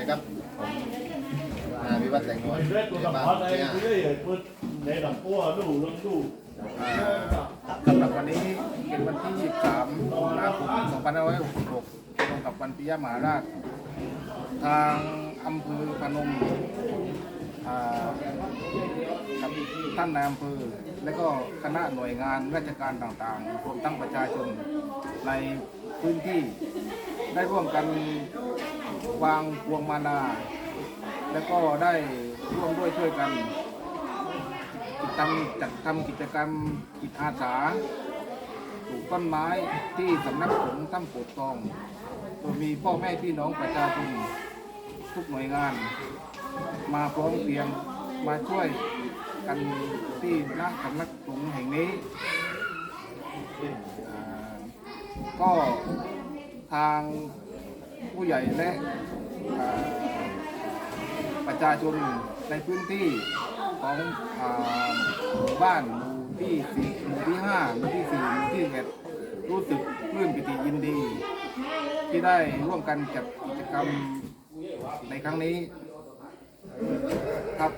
ดีครับผมาวิวัฒน์แสงนวลเรื่องตัวในบ้านคัญอะไรเนี่ยที่ได้เห็นพูดในหลังปัวดูเรื่องดูอ่าสำหรับวันนี้เป็นวันที่ 23มีนาคม2566ตรงกับวันปิยมหาราช ทางอำเภอพนมครับท่านนายอำเภอและก็คณะหน่วยงานราชการต่างๆรวมทั้งประชาชนในพื้นที่ได้ร่วมกัน วางพวงมาลาและก็ได้ร่วมด้วยช่วยกันทำจัดทำกิจกรรมจิตอาสาปลูกต้นไม้ที่สำนักสงฆ์ถ้ำโพธิ์ทองโดยมีพ่อแม่พี่น้องประชาชนทุกหน่วยงาน มาพร้อมเพียงมาช่วยกันที่ณสำนักสงฆ์แห่งนี้ ก็ทาง ผู้ใหญ่และประชาชนในพื้นที่ของหมู่บ้านหมู่ที่สี่หมู่ที่ห้าหมู่ที่สี่หมู่ที่เอ็ดรู้สึกปลื้มปิติยินดี ที่ได้ร่วมกันจัดกิจกรรมในครั้งนี้ครับ